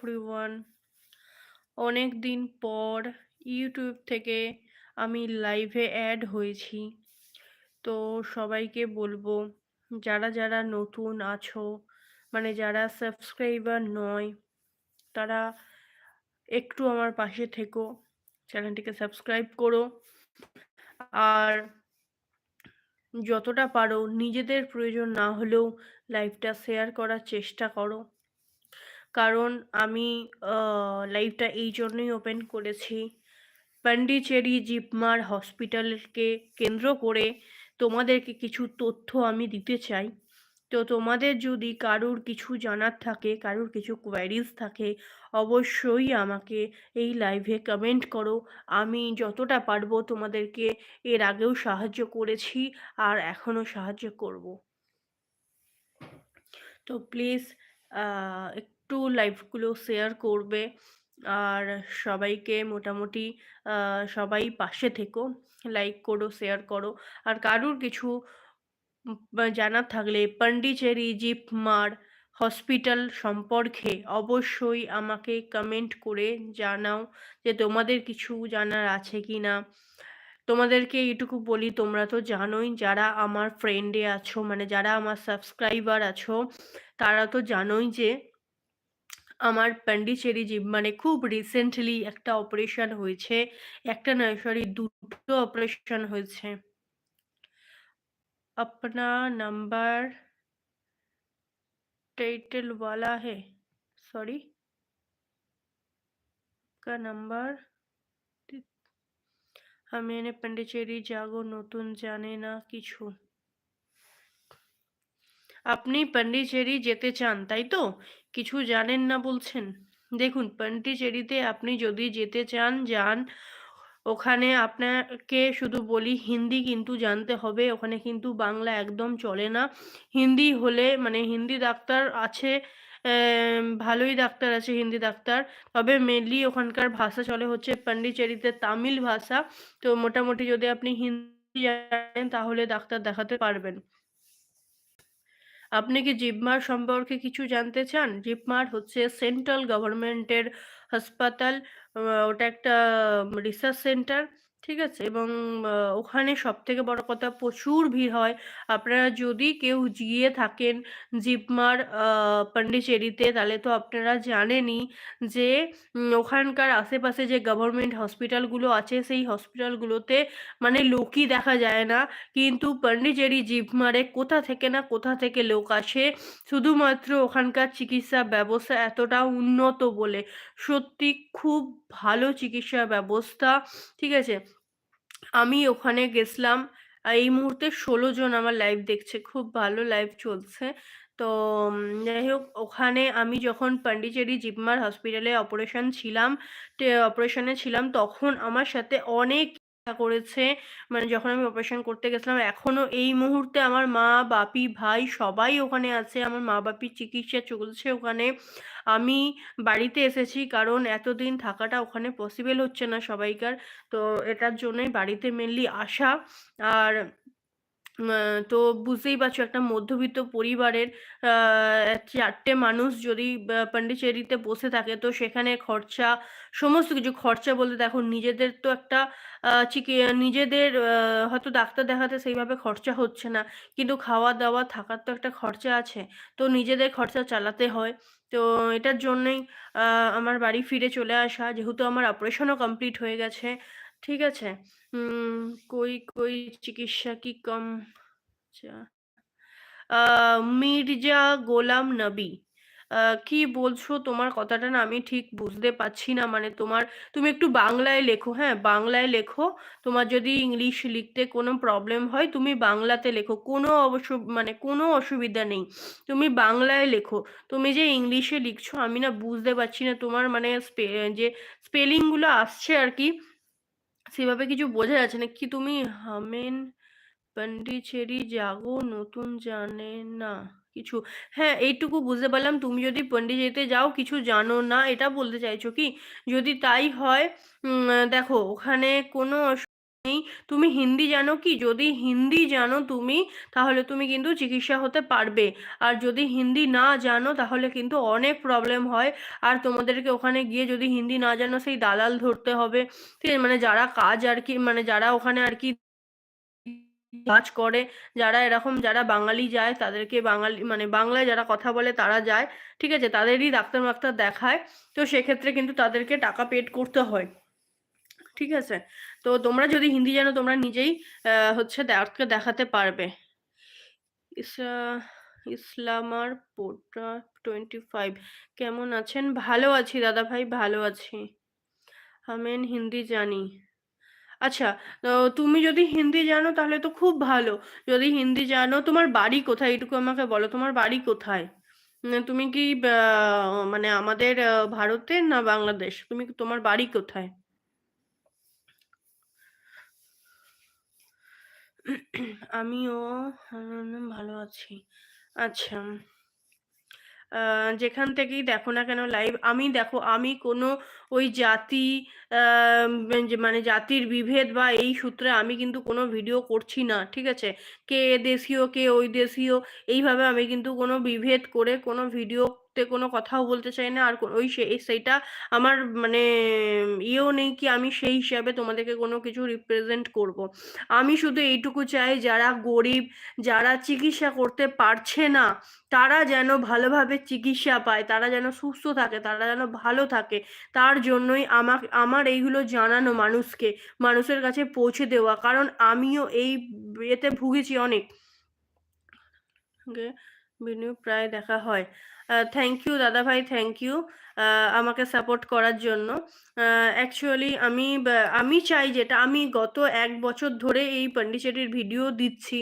Everyone অনেক দিন পর ইউটিউব থেকে আমি লাইভে অ্যাড হয়েছি। তো সবাইকে বলব, যারা যারা নতুন আছো মানে যারা সাবস্ক্রাইবার নয়, তারা একটু আমার পাশে থেকো, চ্যানেলটিকে সাবস্ক্রাইব করো। আর যতটা পারো, নিজেদের প্রয়োজন না হলেও লাইভটা শেয়ার করার চেষ্টা করো। কারণ আমি লাইভটা এই জন্যই ওপেন করেছি। পন্ডিচেরি জিপমার হসপিটালকে কেন্দ্র করে তোমাদেরকে কিছু তথ্য আমি দিতে চাই। তো তোমাদের যদি কারুর কিছু জানার থাকে, কারুর কিছু কোয়ারিজ থাকে, অবশ্যই আমাকে এই লাইভে কমেন্ট করো। আমি যতটা পারব তোমাদেরকে এর আগেও সাহায্য করেছি আর এখনও সাহায্য করব। তো প্লিজ একটু লাইভগুলো শেয়ার করবে। আর সবাইকে মোটামুটি সবাই পাশে থেকো লাইক করো শেয়ার করো। আর কারুর কিছু জানার থাকলে পন্ডিচেরি জিপ মার হসপিটাল সম্পর্কে অবশ্যই আমাকে কমেন্ট করে জানাও যে তোমাদের কিছু জানার আছে কি না তোমাদেরকে এইটুকু বলি, তোমরা তো জানোই যারা আমার ফ্রেন্ডে আছো মানে যারা আমার সাবস্ক্রাইবার আছো, তারা তো জানোই যে আমার পন্ডিচেরি জিম মানে খুব রিসেন্টলি একটা অপারেশন হয়েছে একটা নয় সরি দুটো অপারেশন হয়েছে अपना नंबर टाइटल वाला है सॉरी का नंबर আমি এনে পন্ডিচেরি যাগো নতুন জানে না কিছু আপনি পন্ডিচেরি যেতে চান তাই তো কিছু জানেন না বলছেন? দেখুন, পন্ডিচেরিতে আপনি যদি যেতে চান, যান, ওখানে আপনাকে শুধু বলি হিন্দি কিন্তু জানতে হবে, ওখানে কিন্তু বাংলা একদম চলে না। হিন্দি হলে মানে হিন্দি ডাক্তার আছে ভালোই ডাক্তার আছে হিন্দি ডাক্তার, তবে মেনলি ওখানকার ভাষা চলে হচ্ছে পন্ডিচেরিতে তামিল ভাষা। তো মোটামুটি যদি আপনি হিন্দি জানেন, তাহলে ডাক্তার দেখাতে পারবেন। আপনি কি জিপমার সম্পর্কে কিছু জানতে চান? জিপমার হচ্ছে সেন্ট্রাল গভর্নমেন্টের হাসপাতাল ওটা একটা রিসার্চ সেন্টার ঠিক আছে? এবং ওখানে সব থেকে বড় কথা প্রচুর ভিড় হয়। আপনারা যদি কেউ গিয়ে থাকেন জিপমার পন্ডিচেরিতে, তাহলে তো আপনারা জানেনই যে ওখানকার আশেপাশে যে গভর্নমেন্ট হসপিটালগুলো আছে, সেই হসপিটালগুলোতে মানে লোকই দেখা যায় না। কিন্তু পন্ডিচেরি জিপমারে কোথা থেকে না কোথা থেকে লোক আসে? শুধুমাত্র ওখানকার চিকিৎসা ব্যবস্থা এতটা উন্নত বলে। সত্যি খুব ভালো চিকিৎসা ব্যবস্থা, ঠিক আছে? আমি ওখানে গেছিলাম এই মুহূর্তে ষোলো জন আমার লাইভ দেখছে। খুব ভালো লাইভ চলছে। তো যাই হোক, ওখানে আমি যখন পন্ডিচেরি জিপমার হসপিটালে অপারেশন ছিলাম অপারেশনে ছিলাম, তখন আমার সাথে অনেক করেছে। মানে যখন আমি অপারেশন করতে গেছিলাম, এখনও এই মুহূর্তে আমার মা, বাপি, ভাই সবাই ওখানে আছে। আমার মা বাপির চিকিৎসা চলছে ওখানে। আমি বাড়িতে এসেছি কারণ এতদিন থাকাটা ওখানে পসিবল হচ্ছে না সবাইকার। তো এটার জন্যই বাড়িতে মেনলি আসা। আর তো বুঝতেই পারছ একটা মধ্যবিত্ত পরিবারের চারটে মানুষ যদি পন্ডিচেরিতে বসে থাকে, তো সেখানে খরচা, সমস্ত কিছু খরচা বলতে দেখো নিজেদের তো একটা চিকি, নিজেদের হয়তো ডাক্তার দেখাতে সেইভাবে খরচা হচ্ছে না, কিন্তু খাওয়া দাওয়া থাকার তো একটা খরচা আছে, তো নিজেদের খরচা চালাতে হয়, তো এটার জন্যই আমার বাড়ি ফিরে চলে আসা, যেহেতু আমার অপারেশনও কমপ্লিট হয়ে গেছে ঠিক আছে। কই কই চিকিৎসা কি কম? আচ্ছা। মির্জা গোলাম নবী। কি বলছো তোমার কথাটা না আমি ঠিক বুঝতে পারছি না। মানে তোমার, তুমি একটু বাংলায় লেখো হ্যাঁ? বাংলায় লেখো। তোমার যদি ইংলিশ লিখতে কোনো প্রবলেম হয়, তুমি বাংলাতে লেখো। কোনো অবশ্য মানে কোনো অসুবিধা নেই। তুমি বাংলায় লেখো। তুমি যে ইংলিশে লিখছো, আমি না বুঝতে পারছি না। তোমার মানে যে স্পেলিংগুলো আসছে আর কি সেভাবে কিছু বোঝা যাচ্ছে না। কি তুমি হামেন, পন্ডিচেরি যাগো নতুন জানে না কিছু? হ্যাঁ এইটুকু বুঝতে পারলাম। তুমি যদি পন্ডিচেরিতে যাও, কিছু জানো না, এটা বলতে চাইছো কি? যদি তাই হয় দেখো, ওখানে কোনো নেই। তুমি হিন্দি জানো কি? যদি হিন্দি জানো তুমি, তাহলে তুমি কিন্তু চিকিৎসা হতে পারবে। আর যদি হিন্দি না জানো, তাহলে কিন্তু অনেক প্রবলেম হয়। আর তোমাদেরকে ওখানে গিয়ে যদি হিন্দি না জানো, সেই দালাল ধরতে হবে। ঠিক মানে যারা কাজ আর কি মানে যারা ওখানে আর কি কাজ করে, যারা এরকম যারা বাঙালি যায়, তাদেরকে বাঙালি মানে বাংলায় যারা কথা বলে তারা যায়। ঠিক আছে? তাদেরই ডাক্তার মাক্তার দেখায়। তো সেক্ষেত্রে কিন্তু তাদেরকে টাকা পেড করতে হয়। ঠিক আছে? তো তোমরা যদি হিন্দি জানো, তোমরা নিজেই হচ্ছে ডাক্তারকে দেখাতে পারবে। ইসা ইসলামার পোটা টোয়েন্টি ফাইভ, কেমন আছেন? ভালো আছি দাদা ভাই, ভালো আছি। আমেন হিন্দি জানি। আচ্ছা তুমি যদি হিন্দি জানো, তাহলে তো খুব ভালো। যদি হিন্দি জানো, তোমার বাড়ি কোথায়? এটুকু আমাকে বলো, তোমার বাড়ি কোথায়? তুমি কি মানে আমাদের ভারতের না বাংলাদেশ? তুমি তোমার বাড়ি কোথায়? আমিও ভালো আছি। আচ্ছা যেখান থেকেই দেখো না কেন লাইভ আমি দেখো, আমি কোনো ওই জাতি মানে জাতির বিভেদ বা এই সূত্রে আমি কিন্তু কোনো ভিডিও করছি না, ঠিক আছে? কে দেশীয়, কে ওই দেশীয়, এইভাবে আমি কিন্তু কোনো বিভেদ করে কোনো ভিডিওতে কোনো কথাও বলতে চাই না। আর ওই সেইটা আমার মানে ইয়েও নেই কি আমি সেই হিসাবে তোমাদেরকে কোনো কিছু রিপ্রেজেন্ট করব। আমি শুধু এইটুকু চাই যারা গরিব, যারা চিকিৎসা করতে পারছে না, তারা যেন ভালোভাবে চিকিৎসা পায়, তারা যেন সুস্থ থাকে, তারা যেন ভালো থাকে, তার জন্যই আমাকে, আমার এইগুলো জানানো মানুষকে, মানুষের কাছে পৌঁছে দেওয়া। কারণ আমিও এই এতে ভুগেছি অনেক। ভিডিও প্রায় দেখা হয়। থ্যাংক ইউ দাদা ভাই থ্যাংক ইউ আমাকে সাপোর্ট করার জন্য। অ্যাকচুয়ালি আমি আমি চাই যেটা আমি গত এক বছর ধরে এই পন্ডিচেরির ভিডিও দিচ্ছি।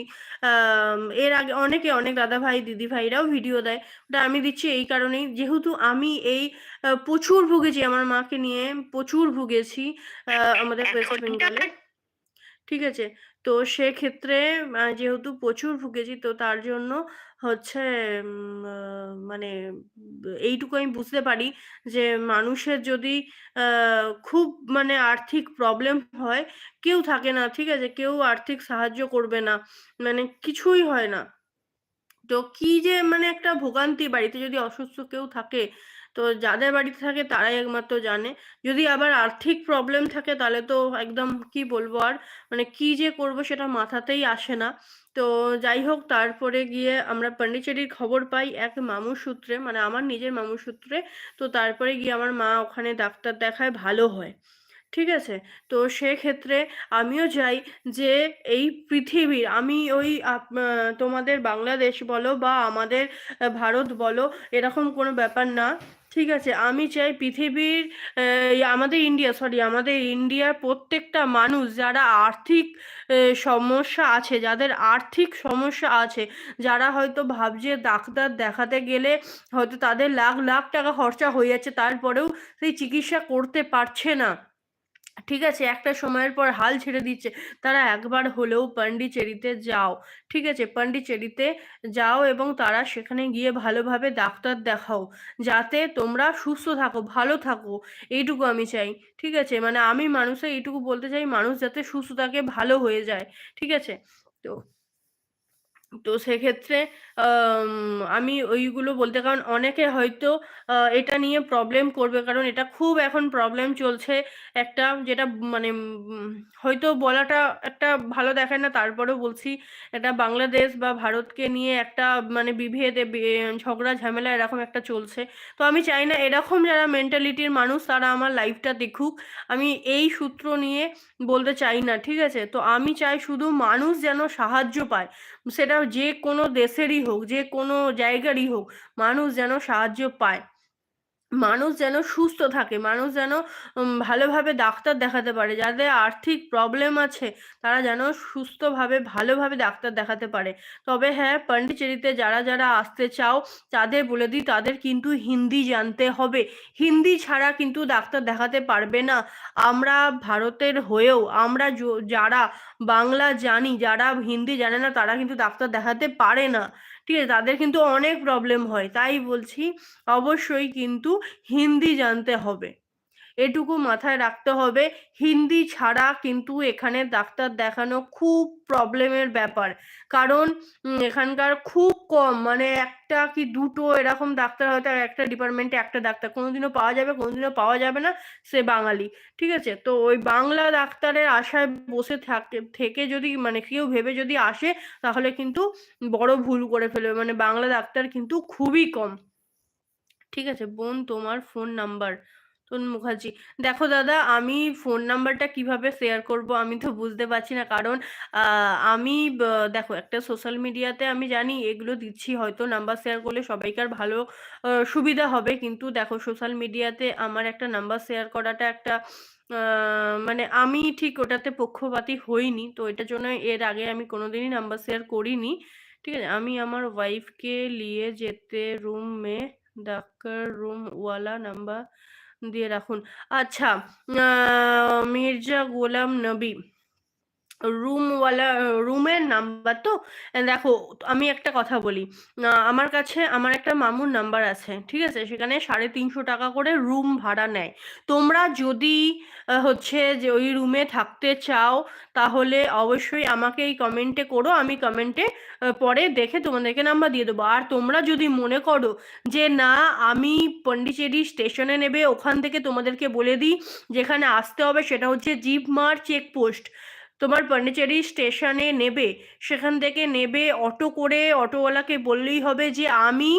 এর আগে অনেকে অনেক দাদা ভাই দিদি ভাইরাও ভিডিও দেয়। ওটা আমি দিচ্ছি এই কারণেই। যেহেতু আমি এই প্রচুর ভুগেছি আমার মাকে নিয়ে প্রচুর ভুগেছি আমাদের ওয়েস্ট বেঙ্গলে ঠিক আছে? তো সেক্ষেত্রে যেহেতু প্রচুর ভুগেছি তো তার জন্য হচ্ছে মানে এইটুকু আমি বুঝতে পারি যে মানুষের যদি খুব মানে আর্থিক প্রবলেম হয়, কেউ থাকে না, ঠিক আছে? কেউ আর্থিক সাহায্য করবে না মানে কিছুই হয় না। তো কি যে মানে একটা ভোগান্তি বাড়িতে যদি অসুস্থ কেউ থাকে, তো যাদের বাড়িতে থাকে তারাই একমাত্র জানে। যদি আবার আর্থিক প্রবলেম থাকে তাহলে তো একদম কি বলব আর? মানে কি যে করব সেটা মাথাতেই আসে না। তো যাই হোক, তারপরে গিয়ে আমরা পন্ডিচেরির খবর পাই এক মামুর সূত্রে মানে আমার নিজের মামুর সূত্রে। তো তারপরে গিয়ে আমার মা ওখানে ডাক্তার দেখায় ভালো হয়। ঠিক আছে? তো সেক্ষেত্রে আমিও চাই যে এই পৃথিবীর, আমি ওই তোমাদের বাংলাদেশ বলো বা আমাদের ভারত বলো, এরকম কোনো ব্যাপার না। ঠিক আছে, আমি চাই পৃথিবীর আমাদের ইন্ডিয়া সরি আমাদের ইন্ডিয়ার প্রত্যেকটা মানুষ যারা আর্থিক সমস্যা আছে, যাদের আর্থিক সমস্যা আছে, যারা হয়তো ভাবছে ডাক্তার দেখাতে গেলে হয়তো তাদের লাখ লাখ টাকা খরচা হয়ে যাচ্ছে, তারপরেও সেই চিকিৎসা করতে পারছে না। ঠিক আছে, একটা সময়ের পর হাল ছেড়ে দিচ্ছে। তারা একবার হলেও পন্ডিচেরিতে যাও, ঠিক আছে? পন্ডিচেরিতে যাও এবং তারা সেখানে গিয়ে ভালোভাবে ডাক্তার দেখাও, যাতে তোমরা সুস্থ থাকো, ভালো থাকো। এইটুকু আমি চাই, ঠিক আছে? মানে আমি মানুষে এইটুকু বলতে চাই, মানুষ যাতে সুস্থ থাকে, ভালো হয়ে যায়, ঠিক আছে? তো তো সেক্ষেত্রে আমি ওইগুলো বলতে, কারণ অনেকে হয়তো এটা নিয়ে প্রবলেম করবে। কারণ এটা খুব এখন প্রবলেম চলছে একটা, যেটা মানে হয়তো বলাটা একটা ভালো দেখায় না। তারপরেও বলছি এটা বাংলাদেশ বা ভারতকে নিয়ে একটা মানে বিভেদ ঝগড়া, ঝামেলা এরকম একটা চলছে। তো আমি চাই না এরকম যারা মেন্টালিটির মানুষ, তারা আমার লাইফটা দেখুক। আমি এই সূত্র নিয়ে বলতে চাই না, ঠিক আছে? তো আমি চাই শুধু মানুষ যেন সাহায্য পায়। সেটা যে কোনো দেশেরই হোক, যে কোনো জায়গারই হোক, মানুষ যেন সাহায্য পায়। মানুষ যেন সুস্থ থাকে, মানুষ যেন ভালোভাবে ডাক্তার দেখাতে পারে, যাদের আর্থিক প্রবলেম আছে, তারা যেন সুস্থভাবে, ভালোভাবে ডাক্তার দেখাতে পারে। তবে হ্যাঁ পন্ডিচেরিতে যারা যারা আসতে চাও, তাদের বলে দিই, তাদের কিন্তু হিন্দি জানতে হবে। হিন্দি ছাড়া কিন্তু ডাক্তার দেখাতে পারবে না। আমরা ভারতের হয়েও, আমরা যারা বাংলা জানি, যারা হিন্দি জানে না, তারা কিন্তু ডাক্তার দেখাতে পারে না। ঠিক আছে তাদের কিন্তু অনেক প্রবলেম হয় তাই বলছি অবশ্যই কিন্তু হিন্দি জানতে হবে। এটুকু মাথায় রাখতে হবে। হিন্দি ছাড়া কিন্তু এখানে ডাক্তার দেখানো খুব প্রবলেমের ব্যাপার। কারণ এখানকার খুব কম মানে একটা কি দুটো এরকম ডাক্তার হয়তো একটা ডিপার্টমেন্টে একটা ডাক্তার। কোনোদিনও পাওয়া যাবে, কোনোদিনও পাওয়া যাবে না, সে বাঙালি। ঠিক আছে? তো ওই বাংলা ডাক্তারের আশায় বসে থাকে, থেকে যদি মানে কেউ ভেবে যদি আসে, তাহলে কিন্তু বড় ভুল করে ফেলবে। মানে বাংলা ডাক্তার কিন্তু খুবই কম। ঠিক আছে? বোন, তোমার ফোন নাম্বার মুখার্জি। দেখো দাদা, আমি ফোন নাম্বারটা কীভাবে শেয়ার করব আমি তো বুঝতে পারছি না। কারণ আমি দেখো একটা সোশ্যাল মিডিয়াতে আমি জানি এগুলো দিচ্ছি, হয়তো নাম্বার শেয়ার করলে সবাইকার ভালো সুবিধা হবে। কিন্তু দেখো সোশ্যাল মিডিয়াতে আমার একটা নাম্বার শেয়ার করাটা একটা মানে আমি ঠিক ওটাতে পক্ষপাতী হইনি। তো এটার জন্য এর আগে আমি কোনোদিনই নাম্বার শেয়ার করিনি। ঠিক আছে? আমি আমার ওয়াইফকে নিয়ে যেতে রুম ডাক্তার রুম ওয়ালা নাম্বার দিয়ে রাখুন। আচ্ছা মির্জা গোলাম নবী রুমওয়ালা রুমের নাম্বার তো? দেখো, আমি একটা কথা বলি। আমার কাছে, আমার একটা মামুর নাম্বার আছে, ঠিক আছে? সেখানে সাড়ে তিনশো টাকা করে রুম ভাড়া নেয়। তোমরা যদি হচ্ছে যে ওই রুমে থাকতে চাও, তাহলে অবশ্যই আমাকে এই কমেন্টে করো। আমি কমেন্টে পরে দেখে তোমাদেরকে নাম্বার দিয়ে দেবো। আর তোমরা যদি মনে করো যে না, আমি পন্ডিচেরি স্টেশনে নেবে, ওখান থেকে তোমাদেরকে বলে দিই, যেখানে আসতে হবে সেটা হচ্ছে জিপ জিপমার চেকপোস্ট তোমার পন্ডিচেরি স্টেশনে নেবে, সেখান থেকে নেবে, অটো করে অটোওয়ালাকে বললেই হবে যে আমি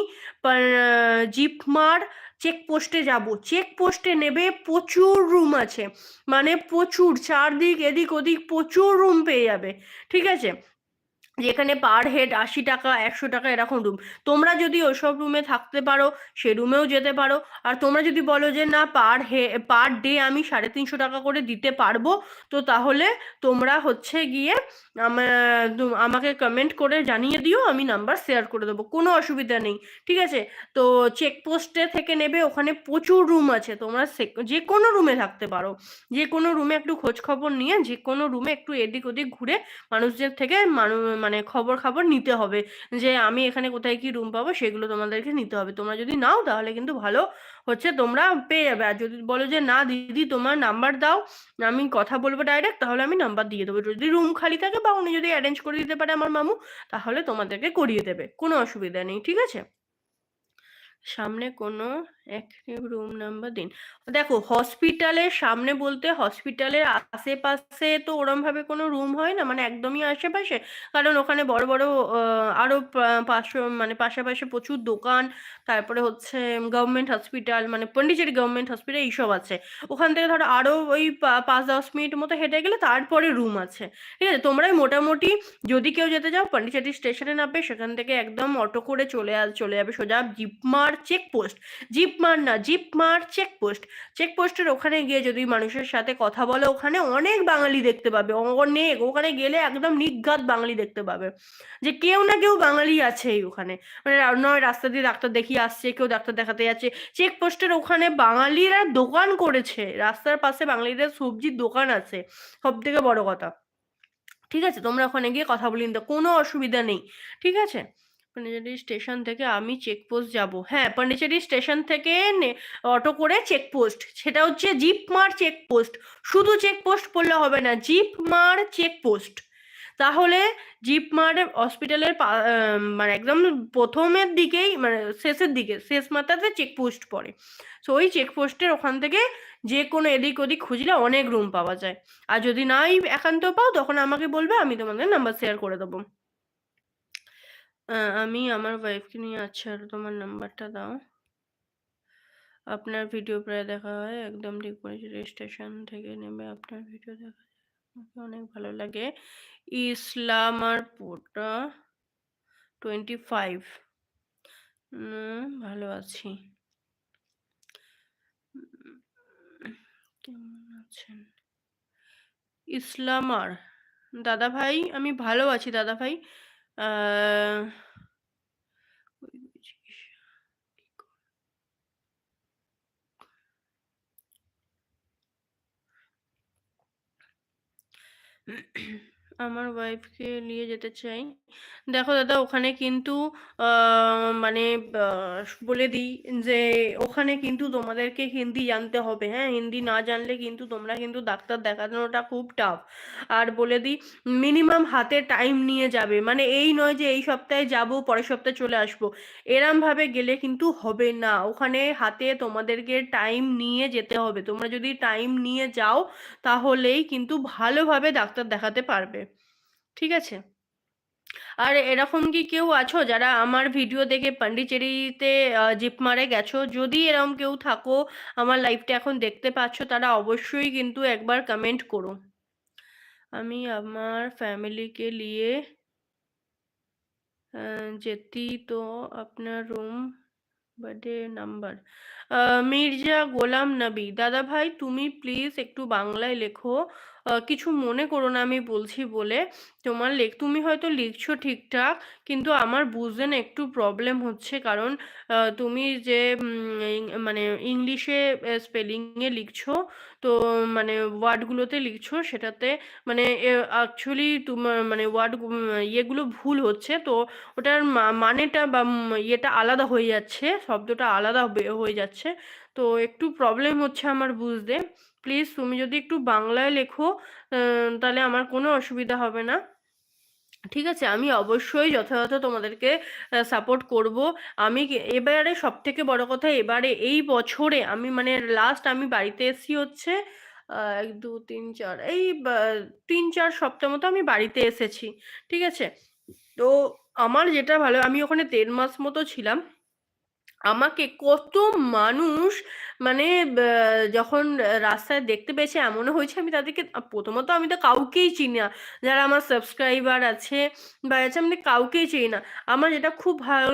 জিপমার চেকপোস্টে যাব। চেকপোস্টে নেবে প্রচুর রুম আছে মানে প্রচুর, চারদিক এদিক ওদিক প্রচুর রুম পেয়ে যাবে, ঠিক আছে? যেখানে পার হেড আশি টাকা, একশো টাকা এরকম রুম তোমরা যদি ওইসব রুমে থাকতে পারো, সে রুমেও যেতে পারো। আর তোমরা যদি বলো যে, না পার হে পার ডে আমি সাড়ে তিনশো টাকা করে দিতে পারব, তো তাহলে তোমরা হচ্ছে গিয়ে আমাকে কমেন্ট করে জানিয়ে দিও, আমি নাম্বার শেয়ার করে দেবো। কোনো অসুবিধা নেই, ঠিক আছে? তো চেকপোস্টে থেকে নেবে, ওখানে প্রচুর রুম আছে। তোমরা যে কোনো রুমে থাকতে পারো। যে কোনো রুমে একটু খোঁজ খবর নিয়ে, যে কোনো রুমে একটু এদিক ওদিক ঘুরে মানুষদের থেকে মানুষ মানে খবর খাবর নিতে হবে। যে আমি এখানে কোথায় কি রুম পাবো সেগুলো তোমাদেরকে নিতে হবে। তোমরা যদি নাও তাহলে কিন্তু ভালো হচ্ছে তোমরা পেয়ে যাবে। আর যদি বলো যে না দিদি তোমার নাম্বার দাও, আমি কথা বলব ডাইরেক্ট তাহলে আমি নাম্বার দিয়ে দেবো। যদি রুম খালি থাকে বা উনি যদি অ্যারেঞ্জ করে দিতে পারে আমার মামু, তাহলে তোমাদেরকে করিয়ে দেবে। কোনো অসুবিধা নেই, ঠিক আছে? সামনে কোনো অ্যাক্টিভ রুম নাম্বার দিন। দেখো হসপিটালের সামনে বলতে হসপিটালের আশেপাশে তো ওরমভাবে কোনো রুম হয় না মানে একদমই আশেপাশে। কারণ ওখানে বড় বড় আরও পাশে মানে পাশাপাশি প্রচুর দোকান, তারপরে হচ্ছে গভর্নমেন্ট হসপিটাল মানে পন্ডিচেরি গভর্নমেন্ট হসপিটাল এইসব আছে। ওখান থেকে ধরো আরও ওই পাঁচ, দশ মিনিট মতো হেঁটে গেলে তারপরে রুম আছে। ঠিক আছে? তোমরাই মোটামুটি যদি কেউ যেতে যাও পন্ডিচেরি স্টেশনে নামবে, সেখান থেকে একদম অটো করে চলে চলে যাবে সোজা জিপমার চেকপোস্ট জিপমার না, জিপ মার চেকপোস্ট চেকপোস্টের ওখানে গিয়ে যদি মানুষের সাথে কথা বলে, ওখানে অনেক বাঙালি দেখতে পাবে। অনেক, ওখানে গেলে একদম নিঘাত বাঙালি দেখতে পাবে। যে কেউ না কেউ বাঙালি আছেই ওখানে। মানে নয়, রাস্তা দিয়ে ডাক্তার দেখিয়ে আসছে, কেউ ডাক্তার দেখাতে যাচ্ছে। চেকপোস্টের ওখানে বাঙালিরা দোকান করেছে। রাস্তার পাশে বাঙালিদের সবজির দোকান আছে। সব থেকে বড় কথা। ঠিক আছে? তোমরা ওখানে গিয়ে কথা বলি কোনো অসুবিধা নেই। ঠিক আছে? পন্ডিচেরি স্টেশন থেকে আমি চেকপোস্ট যাব। হ্যাঁ পন্ডিচেরি স্টেশন থেকে অটো করে চেকপোস্ট সেটা হচ্ছে জিপমার চেকপোস্ট শুধু চেকপোস্ট পড়লে হবে না জিপমার চেকপোস্ট তাহলে জিপমার হসপিটালের মানে একদম প্রথমের দিকেই মানে শেষের দিকে, শেষ মাথাতে চেকপোস্ট পড়ে। সো ওই চেকপোস্টের ওখান থেকে যে কোনো এদিক ওদিক খুঁজলে অনেক রুম পাওয়া যায়। আর যদি নাই একান্ত পাও, তখন আমাকে বলবে, আমি তোমাদের নাম্বার শেয়ার করে দেবো। আমি আমার ওয়াইফকে নিয়ে আচ্ছা তোমার নাম্বারটা দাও। আপনার ভিডিও প্রায় দেখা হয়, একদম ঠিক পরিচিত স্টেশন থেকে নেমে আপনার ভিডিও দেখা যায়। আমাকে অনেক ভালো লাগে। ইসলামারপুরটা টোয়েন্টি ফাইভ ভালো আছি। কেমন আছেন? ইসলামার। দাদা ভাই আমি ভালো আছি দাদা ভাই আমার ওয়াইফকে নিয়ে যেতে চাই। দেখো দাদা, ওখানে কিন্তু মানে বলে দিই যে, ওখানে কিন্তু তোমাদেরকে হিন্দি জানতে হবে হ্যাঁ? হিন্দি না জানলে কিন্তু তোমরা কিন্তু ডাক্তার দেখানোটা খুব টাফ আর বলে দিই মিনিমাম হাতে টাইম নিয়ে যাবে। মানে এই নয় যে, এই সপ্তাহে যাব, পরের সপ্তাহে চলে আসব। এরমভাবে গেলে কিন্তু হবে না। ওখানে হাতে তোমাদেরকে টাইম নিয়ে যেতে হবে। তোমরা যদি টাইম নিয়ে যাও, তাহলেই কিন্তু ভালোভাবে ডাক্তার দেখাতে পারবে। ঠিক আছে? আর এরকম কি কেউ আছো যারা আমার ভিডিও দেখে পন্ডিচেরিতে জিপ মারে গেছো? যদি এরকম কেউ থাকো, আমার লাইফটা এখন দেখতে পাচ্ছ, তারা অবশ্যই কিন্তু একবার কমেন্ট করো। আমি আমার ফ্যামিলিকে নিয়ে যেতি তো আপনার room birthday number. Mirza Golam Nabi. দাদা ভাই, তুমি প্লিজ একটু বাংলায় লেখো। কিছু মনে করো না আমি বলছি বলে। তোমার লেখ, তুমি হয়তো লিখছো ঠিকঠাক, কিন্তু আমার বুঝতে না একটু প্রবলেম হচ্ছে। কারণ তুমি যে মানে ইংলিশে স্পেলিংয়ে লিখছো, তো মানে ওয়ার্ডগুলোতে লিখছো, সেটাতে মানে অ্যাকচুয়ালি তোমার মানে ওয়ার্ড ইয়েগুলো ভুল হচ্ছে। তো ওটার মানেটা বা ইয়েটা আলাদা হয়ে যাচ্ছে, শব্দটা আলাদা হয়ে যাচ্ছে। তো একটু প্রবলেম হচ্ছে আমার বুঝতে। প্লিজ তুমি যদি একটু বাংলায় লেখো তাহলে আমার কোনো অসুবিধা হবে না। ঠিক আছে, আমি অবশ্যই যথাযথ তোমাদেরকে সাপোর্ট করব। আমি এবারে সব থেকে বড় কথা, এবারে এই বছরে আমি মানে লাস্ট আমি বাড়িতে এসি হচ্ছে এক, দু, তিন, চার, এই তিন, চার সপ্তাহ মতো আমি বাড়িতে এসেছি। ঠিক আছে? তো আমার যেটা ভালো, আমি ওখানে দেড় মাস মতো ছিলাম। আমাকে কত মানুষ মানে যখন রাস্তায় দেখতে পেয়েছে এমনও হয়েছে আমি তাদেরকে প্রথমত আমি তো কাউকেই চিনি না। যারা আমার সাবস্ক্রাইবার আছে বা আছে আমি কাউকেই চিনি না। আমার যেটা খুব ভালো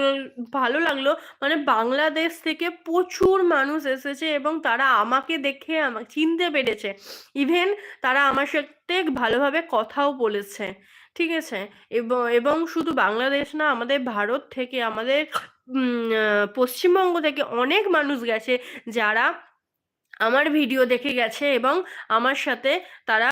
ভালো লাগল মানে বাংলাদেশ থেকে প্রচুর মানুষ এসেছে এবং তারা আমাকে দেখে আমাকে চিনতে পেরেছে। ইভেন তারা আমার সাথে ভালোভাবে কথাও বলেছে। ঠিক আছে? এবং এবং শুধু বাংলাদেশ না, আমাদের ভারত থেকে আমাদের পশ্চিমবঙ্গ থেকে অনেক মানুষ গেছে যারা আমার ভিডিও দেখে গেছে এবং আমার সাথে তারা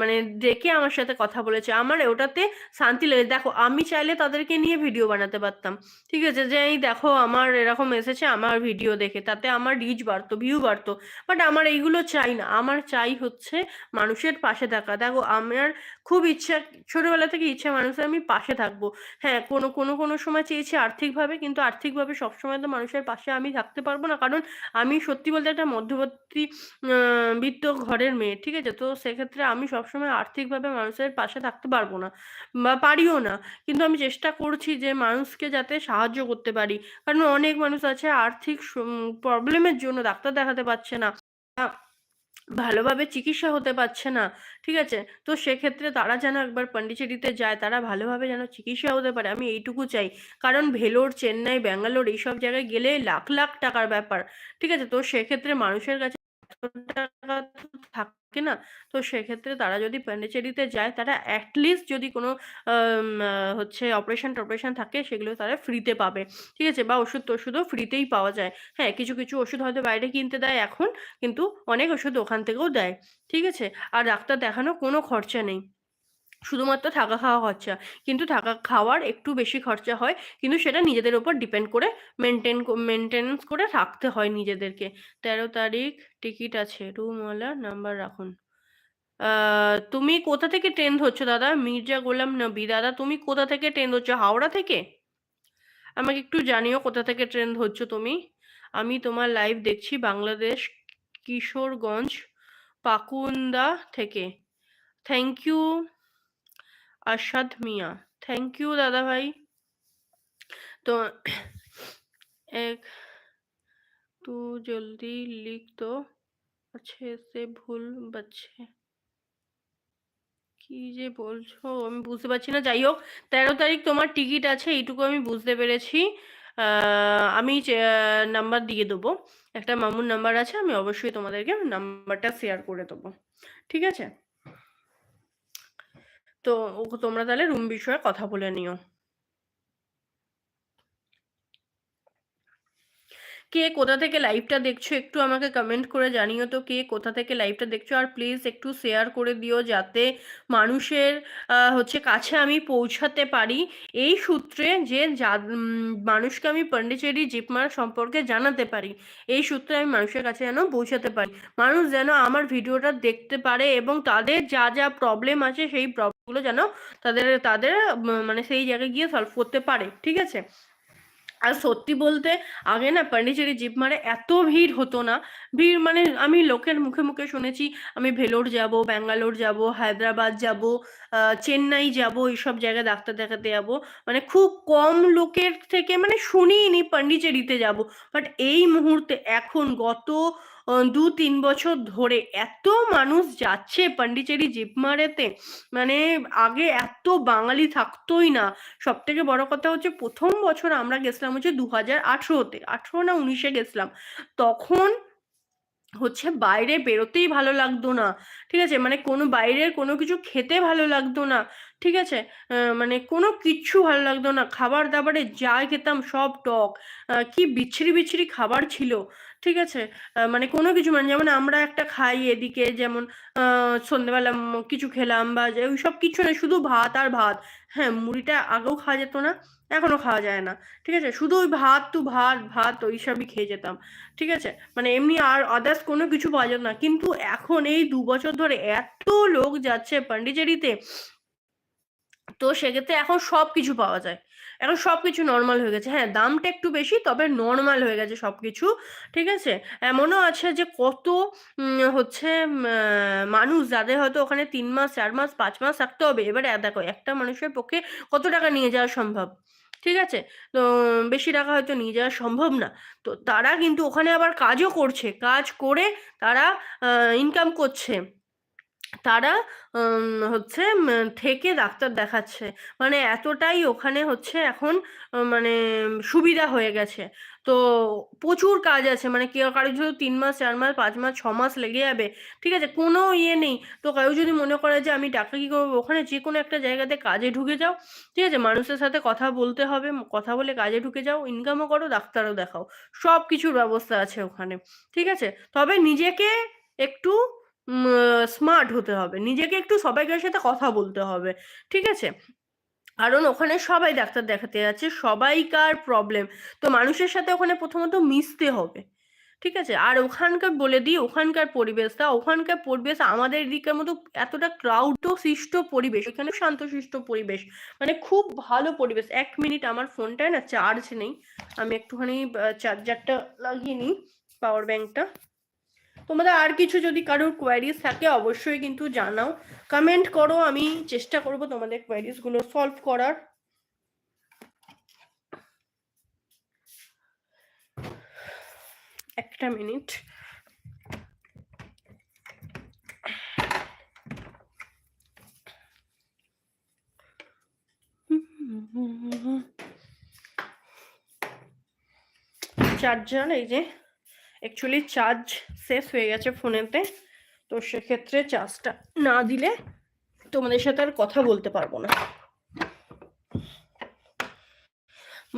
মানে দেখে আমার সাথে কথা বলেছে। আমার ওটাতে শান্তি লেগে দেখো, আমি চাইলে তাদেরকে নিয়ে ভিডিও বানাতে পারতাম। ঠিক আছে? যে এই দেখো, আমার এরকম এসেছে, আমার ভিডিও দেখে। তাতে আমার রিচ বাড়তো ভিউ বাড়তো। বাট আমার এইগুলো চাই না। আমার চাই হচ্ছে মানুষের পাশে থাকা। দেখো, আমার খুব ইচ্ছা, ছোটোবেলা থেকে ইচ্ছা মানুষের আমি পাশে থাকব। হ্যাঁ কোনো কোনো কোনো সময় চেয়েছি আর্থিকভাবে, কিন্তু আর্থিকভাবে সবসময় তো মানুষের পাশে আমি থাকতে পারব না। কারণ আমি সত্যি বলতে একটা মধ্যবর্তী বিত্ত ঘরের মেয়ে, ঠিক আছে? তো সেক্ষেত্রে আমি সবসময় আর্থিকভাবে মানুষের পাশে থাকতে পারব না বা পারিও না। কিন্তু আমি চেষ্টা করছি যে মানুষকে যাতে সাহায্য করতে পারি। কারণ অনেক মানুষ আছে আর্থিক প্রবলেমের জন্য ডাক্তার দেখাতে পারছে না। ভালোভাবে চিকিৎসা হতে পারছে না, ঠিক আছে? তো সেক্ষেত্রে তারা যেন একবার পন্ডিচেরিতে যায়, তারা ভালোভাবে যেন চিকিৎসা হতে পারে, আমি এইটুকু চাই। কারণ ভেলোর, চেন্নাই, ব্যাঙ্গালোর এইসব জায়গায় গেলে লাখ লাখ টাকার ব্যাপার, ঠিক আছে? তো সেক্ষেত্রে মানুষের কাছে টাকা থাকে না, তো সেক্ষেত্রে তারা যদি পন্ডিচেরিতে যায়, তারা অ্যাটলিস্ট যদি কোনো হচ্ছে অপারেশন টপারেশন থাকে, সেগুলো তারা ফ্রিতে পাবে। ঠিক আছে? বা ওষুধ টষুধও ফ্রিতেই পাওয়া যায়। হ্যাঁ কিছু কিছু ওষুধ হয়তো বাইরে কিনতে দেয় এখন, কিন্তু অনেক ওষুধ ওখান থেকেও দেয়। ঠিক আছে? আর ডাক্তার দেখানো কোনো খরচা নেই। শুধুমাত্র থাকা খাওয়া খরচা। কিন্তু থাকা খাওয়ার একটু বেশি খরচা হয়, কিন্তু সেটা নিজেদের ওপর ডিপেন্ড করে মেনটেন মেনটেন্স করে রাখতে হয় নিজেদেরকে। তেরো তারিখ টিকিট আছে, রুমওয়ালা নাম্বার রাখুন। তুমি কোথা থেকে ট্রেন ধরছো দাদা? মির্জা গোলাম নবী। দাদা, তুমি কোথা থেকে ট্রেন ধরছো? হাওড়া থেকে? আমাকে একটু জানিও কোথা থেকে ট্রেন ধরছো তুমি? আমি তোমার লাইভ দেখছি বাংলাদেশ কিশোরগঞ্জ পাকুন্দা থেকে। Thank you Arshad Mia thank you দাদা ভাই তো এক তু জলদি লিখ তো अच्छे से ভুল बच्चे কি যে বলছো আমি বুঝতে পারছি না যাই হোক তেরো তারিখ তোমার টিকিট আছে এইটুকু আমি বুঝতে পেরেছি আমি নাম্বার দিয়ে দেবো একটা মামুর নাম্বার আছে আমি অবশ্যই তোমাদেরকে নাম্বারটা শেয়ার করে দেবো ঠিক আছে তো তোমরা তাহলে রুম বিষয়ে কথা বলে নিও। কে কোথা থেকে লাইভটা দেখছ একটু আমাকে কমেন্ট করে জানিও তো, কে কোথা থেকে লাইভটা দেখছ আর প্লিজ একটু শেয়ার করে দিও যাতে মানুষের হচ্ছে কাছে আমি পৌঁছাতে পারি। এই সূত্রে যে মানুষকে আমি পন্ডিচেরি জিপমার সম্পর্কে জানাতে পারি, এই সূত্রে আমি মানুষের কাছে যেন পৌঁছাতে পারি। মানুষ যেন আমার ভিডিওটা দেখতে পারে এবং তাদের যা যা প্রবলেম আছে সেই প্রবলেমগুলো যেন তাদের তাদের মানে সেই জায়গায় গিয়ে সলভ করতে পারে, ঠিক আছে? আর সত্যি বলতে, আগে না পান্ডিচেরি জিপ মারে এত ভিড় হতো না। ভিড় মানে আমি লোকের মুখে মুখে শুনেছি, আমি ভেলোর যাব, ব্যাঙ্গালোর যাব, হায়দ্রাবাদ যাব চেন্নাই যাব, এইসব জায়গায় ডাক্তার দেখাতে যাব। মানে খুব কম লোকের থেকে মানে শুনিনি পান্ডিচেরিতে যাব। বাট এই মুহূর্তে এখন গত দু তিন বছর ধরে এত মানুষ যাচ্ছে পান্ডিচেরি জিপমারেতে। মানে আগে এত বাঙালি থাকতোই না। সব থেকে বড় কথা হচ্ছে প্রথম বছর আমরা গেছিলাম হচ্ছে দু হাজার আঠেরোতে, আঠেরো না উনিশে গেছিলাম। তখন হচ্ছে বাইরে বেরোতেই ভালো লাগতো না। ঠিক আছে? মানে কোনো বাইরের কোনো কিছু খেতে ভালো লাগতো না। ঠিক আছে? মানে কোনো কিচ্ছু ভালো লাগতো না। খাবার দাবারে যা খেতাম সব টক। কি বিচ্ছিরি বিচ্ছিরি খাবার ছিল। ঠিক আছে? মানে কোনো কিছু মানে যেমন আমরা একটা খাই এদিকে যেমন সন্ধ্যেবেলা কিছু খেলাম বা ওই সব কিছু নেই শুধু ভাত আর ভাত। হ্যাঁ মুড়িটা আগেও খাওয়া যেত না এখনও খাওয়া যায় না। ঠিক আছে? শুধু ওই ভাত, তো ভাত ভাত ওই সবই খেয়ে যেতাম। ঠিক আছে? মানে এমনি আর আদার্স কোনো কিছু পাওয়া যেত না। কিন্তু এখন এই দু বছর ধরে এত লোক যাচ্ছে পান্ডিচেরিতে, তো সেক্ষেত্রে এখন সব কিছু পাওয়া যায়। এখন সব কিছু নর্মাল হয়ে গেছে। হ্যাঁ দামটা একটু বেশি, তবে নর্মাল হয়ে গেছে সব কিছু ঠিক আছে? এমনও আছে যে কত হচ্ছে মানুষ যাদের হয়তো ওখানে তিন মাস, চার মাস, পাঁচ মাস থাকতে হবে। এবারে দেখো, একটা মানুষের পক্ষে কত টাকা নিয়ে যাওয়া সম্ভব, ঠিক আছে? তো, বেশি টাকা হয়তো নিয়ে যাওয়া সম্ভব না। তো তারা কিন্তু ওখানে আবার কাজও করছে, কাজ করে তারা ইনকাম করছে। তারা হচ্ছে থেকে ডাক্তার দেখাচ্ছে। মানে এতটাই ওখানে হচ্ছে এখন মানে সুবিধা হয়ে গেছে। তো প্রচুর কাজ আছে। মানে কেউ কারও যদি তিন মাস, চার মাস, পাঁচ মাস, ছ মাস লেগে যাবে, ঠিক আছে? কোনো ইয়ে নেই। তো কেউ যদি মনে করে যে, আমি টাকা কী করব? ওখানে যে কোনো একটা জায়গাতে কাজে ঢুকে যাও। ঠিক আছে? মানুষের সাথে কথা বলতে হবে, কথা বলে কাজে ঢুকে যাও ইনকামও করো, ডাক্তারও দেখাও। সব কিছুর ব্যবস্থা আছে ওখানে। ঠিক আছে? তবে নিজেকে একটু স্মার্ট হতে হবে। নিজেকে একটু সবাইকার সাথে কথা বলতে হবে, ঠিক আছে? কারণ ওখানে সবাই ডাক্তার দেখাতে যাচ্ছে, সবাইকার প্রবলেম তো মানুষের সাথে ওখানে প্রথমত মিশতে হবে, ঠিক আছে? আর ওখানকার বলে দিই, ওখানকার পরিবেশটা, ওখানকার পরিবেশ আমাদের দিকের মতো এতটা ক্রাউড সৃষ্ট পরিবেশ ওখানে শান্তশিষ্ট পরিবেশ মানে খুব ভালো পরিবেশ। এক মিনিট আমার ফোনটায় না চার্জ নেই। আমি একটুখানি চার্জারটা লাগিয়ে নিই পাওয়ার ব্যাংকটা তোমাদের আর কিছু যদি কারোর কোয়ারিজ থাকে, অবশ্যই কিন্তু জানাও। কমেন্ট করো, আমি চেষ্টা করব তোমাদের কোয়ারিজগুলো সলভ করার। একটা মিনিট চার্জার এই যে। অ্যাকচুয়ালি চার্জ শেষ হয়ে গেছে ফোনেতে। তো সেক্ষেত্রে চার্জটা না দিলে তোমাদের সাথে আর কথা বলতে পারব না।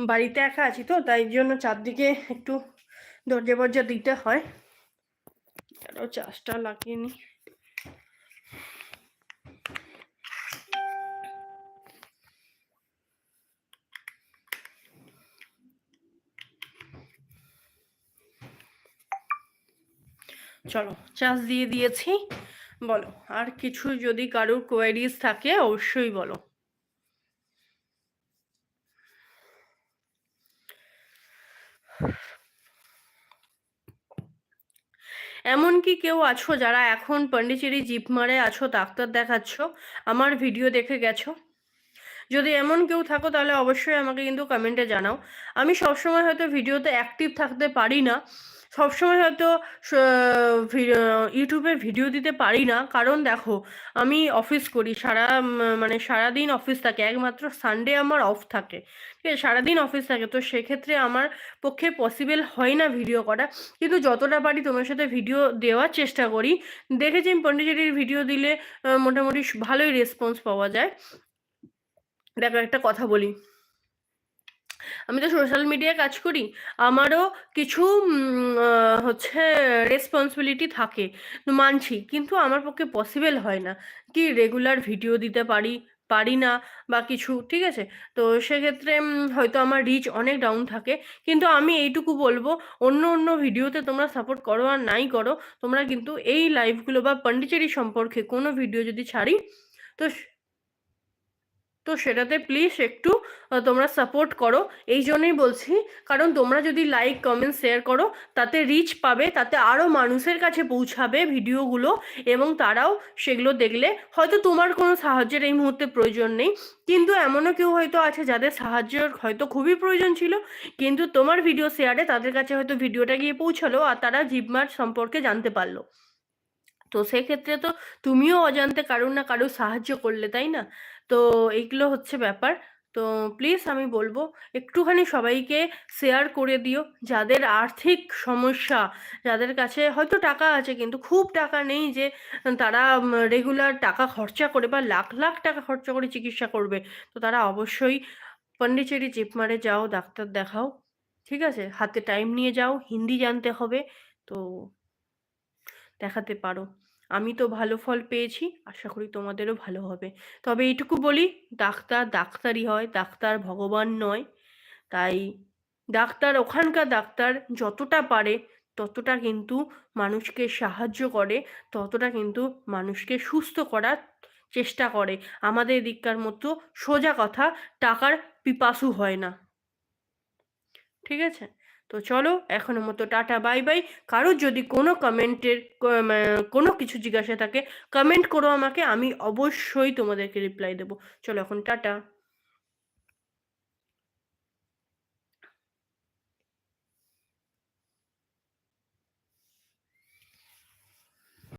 বাড়িতে একা আছি তো, তাই জন্য চারদিকে একটু দরজা বরজা দিতে হয়। চার্জটা লাগিয়ে নিই চলো চার্জ দিয়ে দিয়েছি। বলো, আর কিছু যদি কারোর কোয়ারিজ থাকে, অবশ্যই বলো। এমনকি কেউ আছো যারা এখন পন্ডিচেরি জিপমারে আছো, ডাক্তার দেখাচ্ছ, আমার ভিডিও দেখে গেছো? যদি এমন কেউ থাকো, তাহলে অবশ্যই আমাকে কিন্তু কমেন্টে জানাও। আমি সবসময় হয়তো ভিডিওতে অ্যাক্টিভ থাকতে পারি না। সবসময় হয়তো ইউটিউবে ভিডিও দিতে পারি না। কারণ দেখো, আমি অফিস করি, সারা মানে সারাদিন অফিস থাকে, একমাত্র সানডে আমার অফ থাকে। ঠিক আছে, সারাদিন অফিস থাকে, তো সেক্ষেত্রে আমার পক্ষে পসিবল হয় না ভিডিও করা। কিন্তু যতটা পারি তোমার সাথে ভিডিও দেওয়ার চেষ্টা করি। দেখেছি পন্ডিচেরির ভিডিও দিলে মোটামুটি ভালোই রেসপন্স পাওয়া যায়। দেখো, একটা কথা বলি। আমি তো সোশ্যাল মিডিয়ায় কাজ করি, আমারও কিছু হচ্ছে রেসপন্সিবিলিটি থাকে, মানছি, কিন্তু আমার পক্ষে পসিবল হয় না কি রেগুলার ভিডিও দিতে পারি পারি না বা কিছু, ঠিক আছে? তো সেক্ষেত্রে হয়তো আমার রিচ অনেক ডাউন থাকে, কিন্তু আমি এইটুকু বলব, অন্য অন্য ভিডিওতে তোমরা সাপোর্ট করো আর নাই করো, তোমরা কিন্তু এই লাইভগুলো বা পন্ডিচেরি সম্পর্কে কোনো ভিডিও যদি ছাড়ি, তো তো সেটাতে প্লিজ একটু তোমরা সাপোর্ট করো। এই জন্যই বলছি, কারণ তোমরা যদি লাইক কমেন্ট শেয়ার করো, তাতে রিচ পাবে, তাতে আরও মানুষের কাছে পৌঁছাবে ভিডিওগুলো এবং তারাও সেগুলো দেখলে, হয়তো তোমার কোনো সাহায্যের এই মুহূর্তে প্রয়োজন নেই, কিন্তু এমনও কেউ হয়তো আছে যাদের সাহায্যের হয়তো খুবই প্রয়োজন ছিল, কিন্তু তোমার ভিডিও শেয়ারে তাদের কাছে হয়তো ভিডিওটা গিয়ে পৌঁছালো আর তারা জিপমার সম্পর্কে জানতে পারল। তো সেক্ষেত্রে তো তুমিও অজান্তে কারুর না কারুর সাহায্য করলে, তাই না? তো এইগুলো হচ্ছে ব্যাপার। তো প্লিজ আমি বলব, একটুখানি সবাইকে শেয়ার করে দিও। যাদের আর্থিক সমস্যা, যাদের কাছে হয়তো টাকা আছে কিন্তু খুব টাকা নেই যে তারা রেগুলার টাকা খরচা করে বা লাখ লাখ টাকা খরচা করে চিকিৎসা করবে, তো তারা অবশ্যই পন্ডিচেরি জিপমারে যাও, ডাক্তার দেখাও, ঠিক আছে? হাতে টাইম নিয়ে যাও, হিন্দি জানতে হবে, তো দেখাতে পারো। আমি তো ভালো ফল পেয়েছি, আশা করি তোমাদেরও ভালো হবে। তবে এইটুকু বলি, ডাক্তার ডাক্তারই হয়, ডাক্তার ভগবান নয়। তাই ডাক্তার, ওখানকার ডাক্তার যতটা পারে, ততটা কিন্তু মানুষকে সাহায্য করে, ততটা কিন্তু মানুষকে সুস্থ করার চেষ্টা করে। আমাদের দিককার মতো সোজা কথা, টাকার পিপাসু হয় না। ঠিক আছে? তো চলো এখনও মতো টাটা, বাই বাই। কারোর যদি কোনো কমেন্টের কোনো কিছু জিজ্ঞাসা থাকে, কমেন্ট করো আমাকে, আমি অবশ্যই তোমাদেরকে রিপ্লাই দেবো। চলো, এখন টাটা।